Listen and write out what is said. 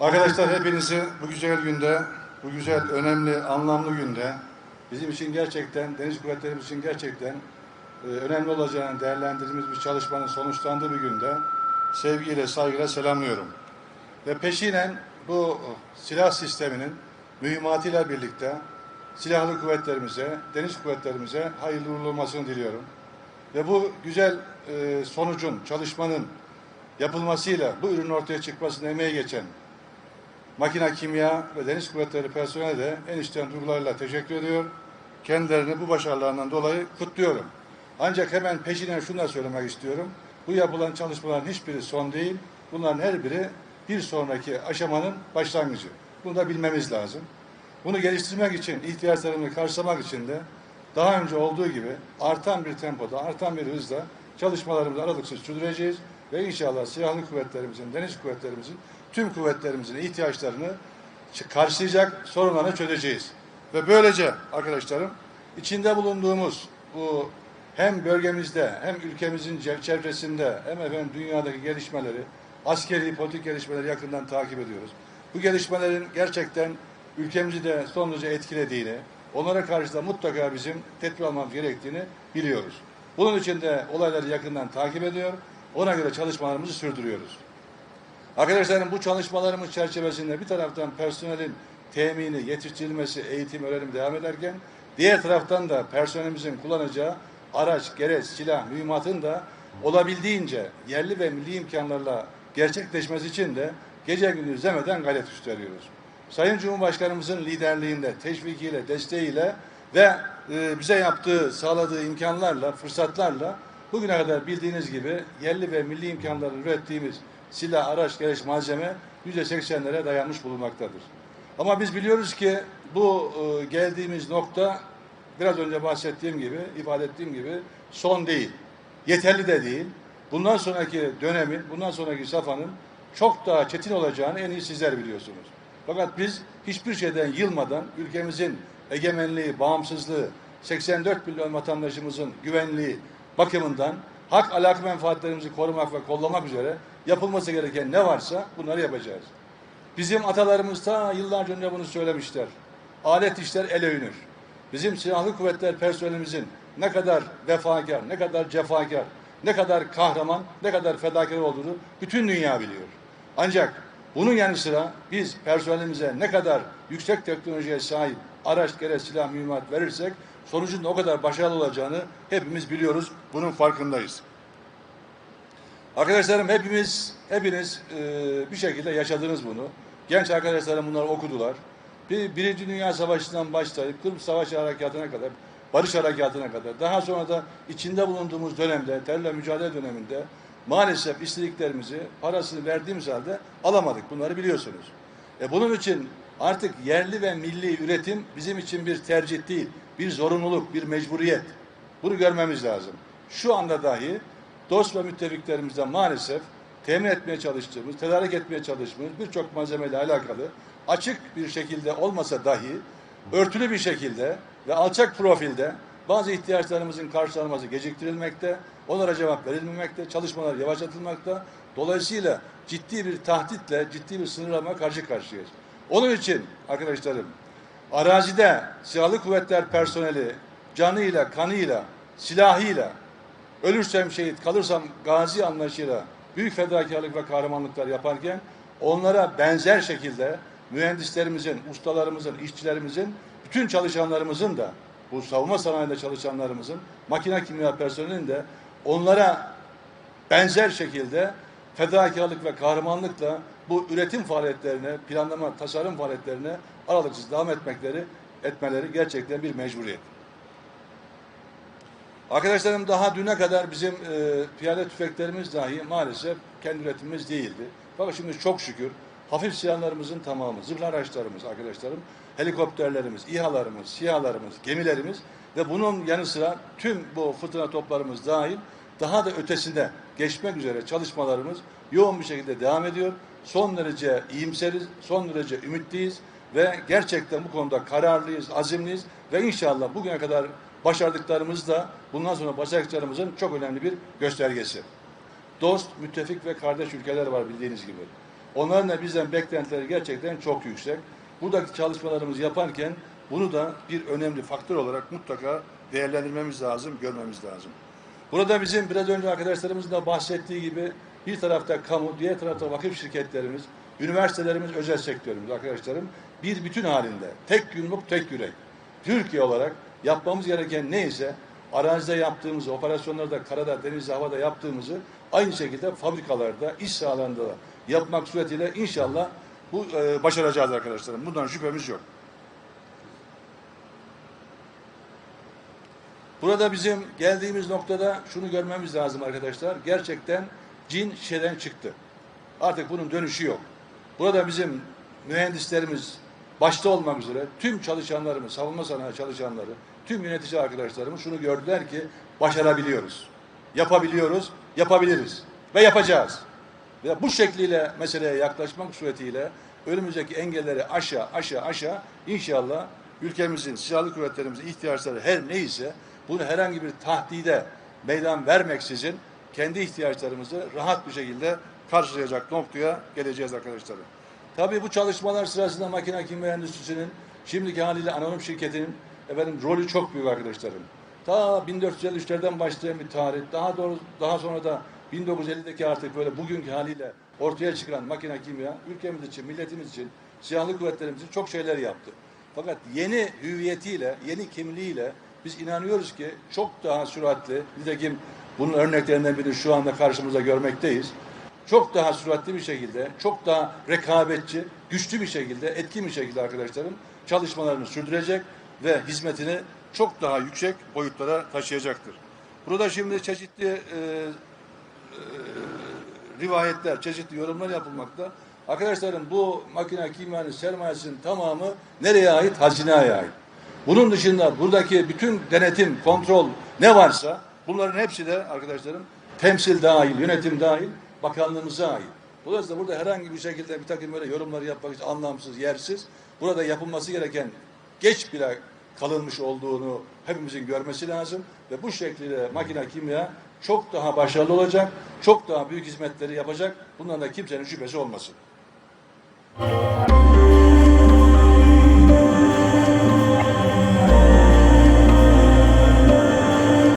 Arkadaşlar hepinizi bu güzel günde, bu güzel, önemli, anlamlı günde bizim için gerçekten, Deniz Kuvvetlerimiz için gerçekten e, önemli olacağını değerlendirdiğimiz bir çalışmanın sonuçlandığı bir günde sevgiyle, saygıyla selamlıyorum. Ve peşinen bu silah sisteminin mühimmatıyla birlikte silahlı kuvvetlerimize, deniz kuvvetlerimize hayırlı uğurlu olmasını diliyorum. Ve bu güzel e, sonucun, çalışmanın yapılmasıyla bu ürünün ortaya çıkmasına emeği geçen makina, kimya ve deniz kuvvetleri personeli de en içten duygularıyla teşekkür ediyor. Kendilerini bu başarılarından dolayı kutluyorum. Ancak hemen peşinen şunu da söylemek istiyorum. Bu yapılan çalışmaların hiçbiri son değil. Bunların her biri bir sonraki aşamanın başlangıcı. Bunu da bilmemiz lazım. Bunu geliştirmek için, ihtiyaçlarını karşılamak için de daha önce olduğu gibi artan bir tempoda, artan bir hızla çalışmalarımızı aralıksız sürdüreceğiz ve inşallah silahlı kuvvetlerimizin, deniz kuvvetlerimizin, tüm kuvvetlerimizin ihtiyaçlarını karşılayacak sorunlarını çözeceğiz. Ve böylece arkadaşlarım içinde bulunduğumuz bu hem bölgemizde hem ülkemizin çevresinde hem efendim dünyadaki gelişmeleri, askeri politik gelişmeleri yakından takip ediyoruz. Bu gelişmelerin gerçekten ülkemizi de son derece etkilediğini, onlara karşı da mutlaka bizim tedbir almamız gerektiğini biliyoruz. Bunun için de olayları yakından takip ediyor, ona göre çalışmalarımızı sürdürüyoruz. Arkadaşlarım bu çalışmalarımız çerçevesinde bir taraftan personelin temini, yetiştirilmesi, eğitim, öğrenim devam ederken diğer taraftan da personelimizin kullanacağı araç, gereç, silah, mühimmatın da olabildiğince yerli ve milli imkanlarla gerçekleşmesi için de gece gündüz demeden gayret gösteriyoruz. Sayın Cumhurbaşkanımızın liderliğinde, teşvikiyle, desteğiyle ve e, bize yaptığı, sağladığı imkanlarla, fırsatlarla bugüne kadar bildiğiniz gibi yerli ve milli imkanlarla ürettiğimiz silah, araç, gereç, malzeme %80'lere dayanmış bulunmaktadır. Ama biz biliyoruz ki bu e, geldiğimiz nokta biraz önce bahsettiğim gibi, ifade ettiğim gibi son değil. Yeterli de değil. Bundan sonraki dönemin, bundan sonraki safhanın çok daha çetin olacağını en iyi sizler biliyorsunuz. Fakat biz hiçbir şeyden yılmadan ülkemizin egemenliği, bağımsızlığı, 84 milyon vatandaşımızın güvenliği bakımından hak alak menfaatlerimizi korumak ve kollamak üzere yapılması gereken ne varsa bunları yapacağız. Bizim atalarımız ta yıllarca önce bunu söylemişler. Alet işler ele övünür. Bizim silahlı kuvvetler personelimizin ne kadar vefakar, ne kadar cefakar, ne kadar kahraman, ne kadar fedakar olduğunu bütün dünya biliyor. Ancak bunun yanı sıra biz personelimize ne kadar yüksek teknolojiye sahip araç, gereç, silah, mühimmat verirsek sonucun o kadar başarılı olacağını hepimiz biliyoruz. Bunun farkındayız. Arkadaşlarım hepimiz, hepiniz e, bir şekilde yaşadınız bunu. Genç arkadaşlarım bunları okudular. Bir, Birinci Dünya Savaşı'ndan başlayıp Kırım Savaşı Harekatı'na kadar, Barış Harekatı'na kadar, daha sonra da içinde bulunduğumuz dönemde, terörle mücadele döneminde maalesef istediklerimizi, parasını verdiğimiz halde alamadık. Bunları biliyorsunuz. E bunun için artık yerli ve milli üretim bizim için bir tercih değil, bir zorunluluk, bir mecburiyet. Bunu görmemiz lazım. Şu anda dahi dost ve müttefiklerimizden maalesef temin etmeye çalıştığımız, tedarik etmeye çalıştığımız birçok malzemeyle alakalı açık bir şekilde olmasa dahi örtülü bir şekilde ve alçak profilde bazı ihtiyaçlarımızın karşılanması geciktirilmekte, onlara cevap verilmemekte, çalışmalar yavaşlatılmakta. Dolayısıyla ciddi bir tahditle, ciddi bir sınırlama karşı karşıyayız. Onun için arkadaşlarım, arazide silahlı kuvvetler personeli canıyla, kanıyla, silahıyla, ölürsem şehit, kalırsam gazi anlayışıyla büyük fedakarlık ve kahramanlıklar yaparken onlara benzer şekilde mühendislerimizin, ustalarımızın, işçilerimizin, bütün çalışanlarımızın da bu savunma sanayinde çalışanlarımızın, makine kimya personelinin de onlara benzer şekilde fedakarlık ve kahramanlıkla bu üretim faaliyetlerine, planlama, tasarım faaliyetlerine aralıksız devam etmekleri, etmeleri gerçekten bir mecburiyet. Arkadaşlarım daha düne kadar bizim e, piyade tüfeklerimiz dahi maalesef kendi üretimimiz değildi. Fakat şimdi çok şükür hafif silahlarımızın tamamı, zırhlı araçlarımız arkadaşlarım, helikopterlerimiz, İHA'larımız, SİHA'larımız, gemilerimiz ve bunun yanı sıra tüm bu fırtına toplarımız dahil daha da ötesinde geçmek üzere çalışmalarımız yoğun bir şekilde devam ediyor. Son derece iyimseriz, son derece ümitliyiz ve gerçekten bu konuda kararlıyız, azimliyiz ve inşallah bugüne kadar başardıklarımız da bundan sonra başardıklarımızın çok önemli bir göstergesi. Dost, müttefik ve kardeş ülkeler var bildiğiniz gibi. Onların da bizden beklentileri gerçekten çok yüksek. Buradaki çalışmalarımızı yaparken bunu da bir önemli faktör olarak mutlaka değerlendirmemiz lazım, görmemiz lazım. Burada bizim biraz önce arkadaşlarımızın da bahsettiği gibi bir tarafta kamu, diğer tarafta vakıf şirketlerimiz, üniversitelerimiz, özel sektörümüz arkadaşlarım bir bütün halinde tek yumruk tek yürek. Türkiye olarak yapmamız gereken neyse arazide yaptığımızı, operasyonlarda, karada, denizde, havada yaptığımızı aynı şekilde fabrikalarda, iş sahalarında da yapmak suretiyle inşallah bu e, başaracağız arkadaşlarım. Bundan şüphemiz yok. Burada bizim geldiğimiz noktada şunu görmemiz lazım arkadaşlar. Gerçekten cin şişeden çıktı. Artık bunun dönüşü yok. Burada bizim mühendislerimiz başta olmak üzere tüm çalışanlarımız, savunma sanayi çalışanları, tüm yönetici arkadaşlarımız şunu gördüler ki başarabiliyoruz. Yapabiliyoruz, yapabiliriz ve yapacağız. Ve bu şekliyle meseleye yaklaşmak suretiyle önümüzdeki engelleri aşağı aşağı aşağı inşallah ülkemizin, silahlı kuvvetlerimizin ihtiyaçları her neyse bunu herhangi bir tahdide meydan vermeksizin kendi ihtiyaçlarımızı rahat bir şekilde karşılayacak noktaya geleceğiz arkadaşlarım. Tabii bu çalışmalar sırasında makine kimya endüstrisinin şimdiki haliyle anonim şirketinin efendim rolü çok büyük arkadaşlarım. Ta 1453'lerden başlayan bir tarih, daha doğru daha sonra da 1950'deki artık böyle bugünkü haliyle ortaya çıkan makine kimya ülkemiz için, milletimiz için, silahlı kuvvetlerimiz için çok şeyler yaptı. Fakat yeni hüviyetiyle, yeni kimliğiyle biz inanıyoruz ki çok daha süratli, nitekim bunun örneklerinden birini şu anda karşımızda görmekteyiz. Çok daha süratli bir şekilde, çok daha rekabetçi, güçlü bir şekilde, etkin bir şekilde arkadaşlarım çalışmalarını sürdürecek ve hizmetini çok daha yüksek boyutlara taşıyacaktır. Burada şimdi çeşitli e, rivayetler, çeşitli yorumlar yapılmakta. Arkadaşlarım bu makine kimyanın sermayesinin tamamı nereye ait? Hazineye ait. Bunun dışında buradaki bütün denetim, kontrol ne varsa bunların hepsi de arkadaşlarım temsil dahil, yönetim dahil bakanlığımıza ait. Dolayısıyla burada herhangi bir şekilde bir takım böyle yorumları yapmak için anlamsız, yersiz. Burada yapılması gereken geç bile kalınmış olduğunu hepimizin görmesi lazım ve bu şekilde makine kimya çok daha başarılı olacak, çok daha büyük hizmetleri yapacak. Bundan da kimsenin şüphesi olmasın.